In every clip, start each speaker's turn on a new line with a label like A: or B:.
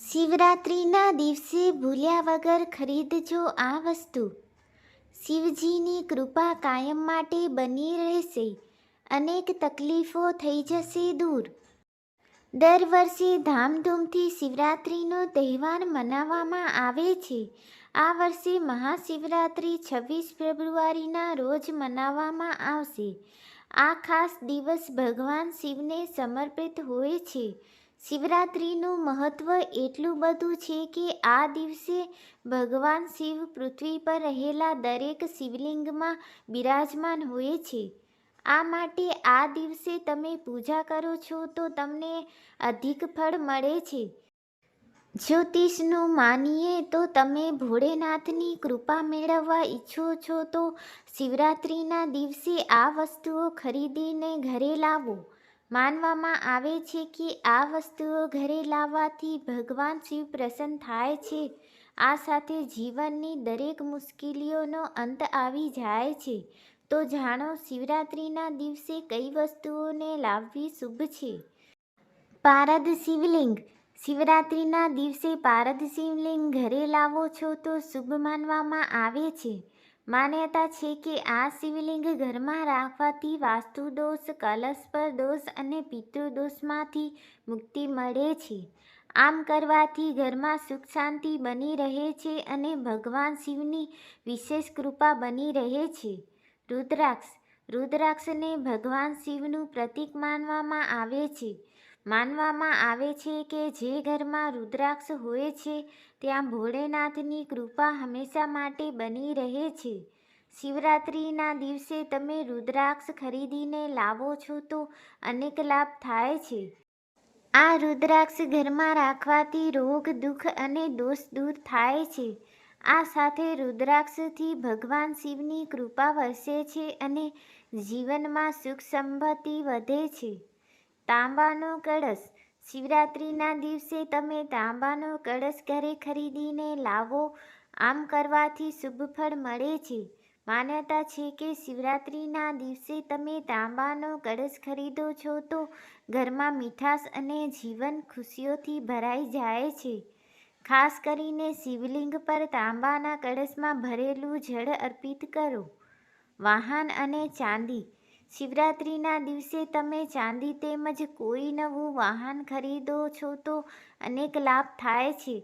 A: શિવરાત્રિના દિવસે ભૂલ્યા વગર ખરીદજો આ વસ્તુ. શિવજીની કૃપા કાયમ માટે બની રહેશે. અનેક તકલીફો થઈ જશે દૂર. દર વર્ષે ધામધૂમથી શિવરાત્રિનો તહેવાર મનાવવામાં આવે છે. આ વર્ષે મહાશિવરાત્રિ છવ્વીસ ફેબ્રુઆરીના રોજ મનાવવામાં આવશે. આ ખાસ દિવસ ભગવાન શિવને સમર્પિત હોય છે. શિવરાત્રિનું મહત્ત્વ એટલું બધું છે કે આ દિવસે ભગવાન શિવ પૃથ્વી પર રહેલા દરેક શિવલિંગમાં બિરાજમાન હોય છે. આ માટે આ દિવસે તમે પૂજા કરો છો તો તમને અધિક ફળ મળે છે. જ્યોતિષનું માનીએ તો તમે ભોળેનાથની કૃપા મેળવવા ઈચ્છો છો તો શિવરાત્રિના દિવસે આ વસ્તુઓ ખરીદીને ઘરે લાવો. માનવામાં આવે છે કે આ વસ્તુઓ ઘરે લાવવાથી ભગવાન શિવ પ્રસન્ન થાય છે. આ સાથે જીવનની દરેક મુશ્કેલીઓનો અંત આવી જાય છે. તો જાણો, શિવરાત્રિના દિવસે કઈ વસ્તુઓને લાવવી શુભ છે? પારદ શિવલિંગ. શિવરાત્રિના દિવસે પારદ શિવલિંગ ઘરે લાવો છો તો શુભ માનવામાં આવે છે. માન્યતા છે કે આ શિવલિંગ ઘરમાં રાખવાથી વાસ્તુ દોષ કલસ્પર દોષ અને પિતૃદોષમાંથી મુક્તિ મળે છે. આમ કરવાથી ઘરમાં સુખ શાંતિ બની રહે છે અને ભગવાન શિવની વિશેષ કૃપા બની રહે છે. રુદ્રાક્ષ. રુદ્રાક્ષને ભગવાન શિવનું પ્રતીક માનવામાં આવે છે. માનવામાં આવે છે કે જે ઘરમાં રુદ્રાક્ષ હોય છે, ત્યાં ભોળેનાથની કૃપા હંમેશા માટે બની રહે છે. શિવરાત્રિના દિવસે તમે રુદ્રાક્ષ ખરીદીને લાવો છો તો અનેક લાભ થાય છે. આ રુદ્રાક્ષ ઘરમાં રાખવાથી રોગ, દુઃખ અને દોષ દૂર થાય છે. આ સાથે રુદ્રાક્ષથી ભગવાન શિવની કૃપા વરસે છે અને જીવનમાં સુખ સંપત્તિ વધે છે. તાંબાનો કળશ. શિવરાત્રિના દિવસે તમે તાંબાનો કળશ ઘરે ખરીદીને લાવો. આમ કરવાથી શુભ ફળ મળે છે. માન્યતા છે કે શિવરાત્રિના દિવસે તમે તાંબાનો કળશ ખરીદો છો તો ઘરમાં મીઠાશ અને જીવન ખુશીઓથી ભરાઈ જાય છે. ખાસ કરીને શિવલિંગ પર તાંબાના કળશમાં ભરેલું જળ અર્પિત કરો. વાહન અને ચાંદી. શિવરાત્રિના દિવસે તમે ચાંદી તેમજ કોઈ નવું વાહન ખરીદો છો તો અનેક લાભ થાય છે.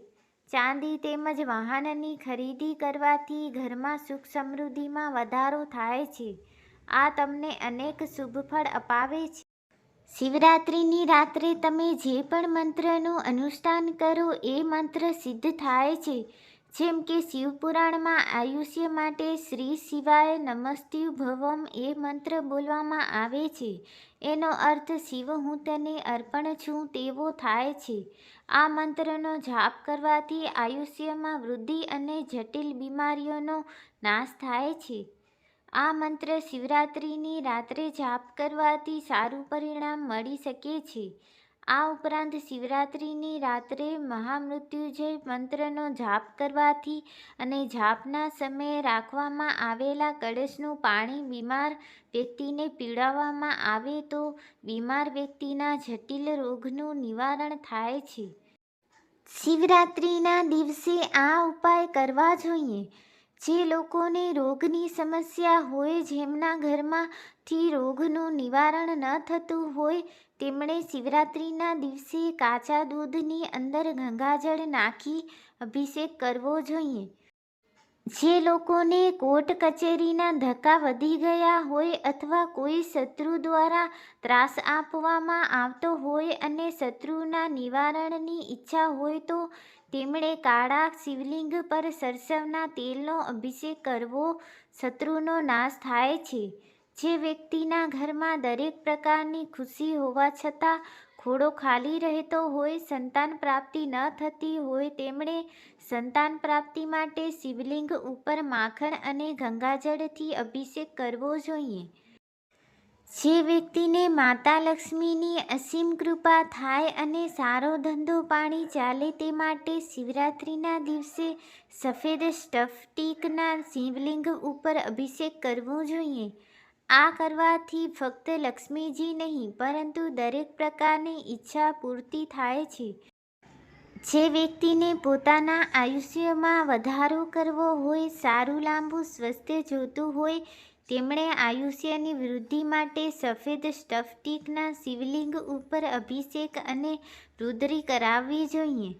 A: ચાંદી તેમજ વાહનની ખરીદી કરવાથી ઘરમાં સુખ સમૃદ્ધિમાં વધારો થાય છે. આ તમને અનેક શુભ ફળ અપાવે છે. શિવરાત્રિની રાત્રે તમે જે પણ મંત્રનું અનુષ્ઠાન કરો એ મંત્ર સિદ્ધ થાય છે. જેમ કે શિવપુરાણમાં આયુષ્ય માટે શ્રી શિવાય નમસ્ત્યુ ભવમ એ મંત્ર બોલવામાં આવે છે. એનો અર્થ શિવ હું તને અર્પણ છું તેવો થાય છે. આ મંત્રનો જાપ કરવાથી આયુષ્યમાં વૃદ્ધિ અને જટિલ બીમારીઓનો નાશ થાય છે. આ મંત્ર શિવરાત્રિની રાત્રે જાપ કરવાથી સારું પરિણામ મળી શકે છે. આ ઉપરાંત શિવરાત્રિની રાત્રે મહામૃત્યુજય મંત્રનો જાપ કરવાથી અને જાપના સમયે રાખવામાં આવેલા કળશનું પાણી બીમાર વ્યક્તિને પીડાવવામાં આવે તો બીમાર વ્યક્તિના જટિલ રોગનું નિવારણ થાય છે. શિવરાત્રિના દિવસે આ ઉપાય કરવા જોઈએ. જે લોકોને રોગની સમસ્યા હોય, જેમના ઘરમાંથી રોગનું નિવારણ ન થતું હોય તેમણે શિવરાત્રિના દિવસે કાચા દૂધની અંદર ગંગાજળ નાખી અભિષેક કરવો જોઈએ. જે લોકોને કોર્ટ કચેરીના ધક્કા વધી ગયા હોય અથવા કોઈ શત્રુ દ્વારા ત્રાસ આપવામાં આવતો હોય અને શત્રુના નિવારણની ઈચ્છા હોય તો તેમણે કાળા શિવલિંગ પર સરસવના તેલનો અભિષેક કરવો શત્રુનો નાશ થાય છે. જે વ્યક્તિના ઘરમાં દરેક પ્રકારની ખુશી હોવા છતાં ખોડો ખાલી રહેતો હોય, સંતાન પ્રાપ્તિ ન થતી હોય, તેમણે સંતાન પ્રાપ્તિ માટે શિવલિંગ ઉપર માખણ અને ગંગાજળથી અભિષેક કરવો જોઈએ. જે વ્યક્તિને માતા લક્ષ્મીની અસીમ કૃપા થાય અને સારો ધંધો પાણી ચાલે તે માટે શિવરાત્રિના દિવસે સફેદ સ્ટફટીકના શિવલિંગ ઉપર અભિષેક કરવો જોઈએ. આ કરવાથી ફક્ત લક્ષ્મીજી નહીં, પરંતુ દરેક પ્રકારની ઈચ્છા પૂર્તિ થાય છે. જે વ્યક્તિને પોતાના આયુષ્યમાં વધારો કરવો હોય, સારું લાંબુ સ્વસ્થ જોતું હોય, તેમણે આયુષ્યની વૃદ્ધિ માટે સફેદ સ્ટફટીકના શિવલિંગ ઉપર અભિષેક અને રુદ્રી કરાવવી જોઈએ.